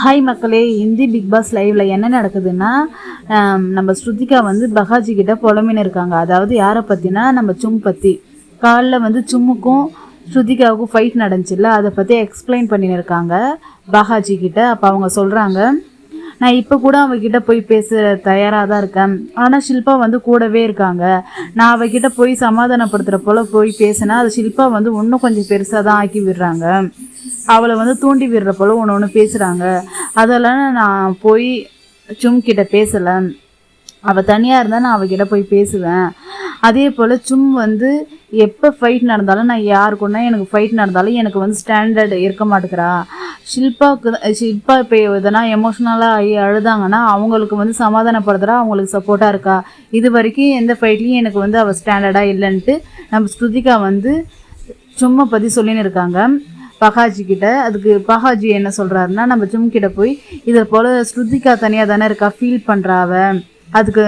Hi மக்களே Hindi big pass லைவ்ல என்ன நடக்குதுன்னா நம்ம ஸ்ருதிகா வந்து பகாஜி கிட்ட புலமின்னு இருக்காங்க. அதாவது யாரை பற்றினா நம்ம சும் பற்றி காலைல வந்து சும்முக்கும் ஸ்ருதிகாவுக்கும் ஃபைட் நடந்துச்சுல்ல அதை பற்றி எக்ஸ்பிளைன் பண்ணின்னு இருக்காங்க பகாஜி கிட்ட. அப்போ அவங்க சொல்கிறாங்க நான் இப்போ கூட அவகிட்ட போய் பேச தயாராக தான் இருக்கேன். ஆனால் ஷில்பா வந்து கூடவே இருக்காங்க. நான் அவகிட்ட போய் சமாதானப்படுத்துகிற போல் போய் பேசினா அது ஷில்பா வந்து இன்னும் கொஞ்சம் பெருசாக தான் ஆக்கி விடுறாங்க. அவளை வந்து தூண்டி விடுற போல ஒன்று ஒன்று பேசுகிறாங்க அதெல்லாம் நான் போய் சும் கிட்ட பேசலை அவள் தனியாக இருந்தால் நான் அவகிட்ட போய் பேசுவேன். அதே போல் சும் வந்து எப்போ ஃபைட் நடந்தாலும் நான் யாருக்குன்னா எனக்கு ஃபைட் நடந்தாலும் எனக்கு வந்து ஸ்டாண்டர்ட் இருக்க மாட்டேங்கிறா. ஷில்பாவுக்கு ஷில்பா இப்போ எதனா எமோஷ்னலாக ஆகி அழுதாங்கன்னா அவங்களுக்கு வந்து சமாதானப்படுத்துகிறா அவங்களுக்கு சப்போர்ட்டாக இருக்கா? இது வரைக்கும் எந்த ஃபைட்லேயும் எனக்கு வந்து அவள் ஸ்டாண்டர்டாக இல்லைன்ட்டு நம்ம ஸ்ருதிகா வந்து சும்மா பற்றி சொல்லின்னு இருக்காங்க. பகாஜி கிட்ட அதுக்கு பகாஜி என்ன சொல்கிறாருன்னா நம்ம ஜும்கிட்ட போய் இதை போல் ஸ்ருதிகா தனியாக தானே இருக்கா ஃபீல் பண்ணுறாவ அதுக்கு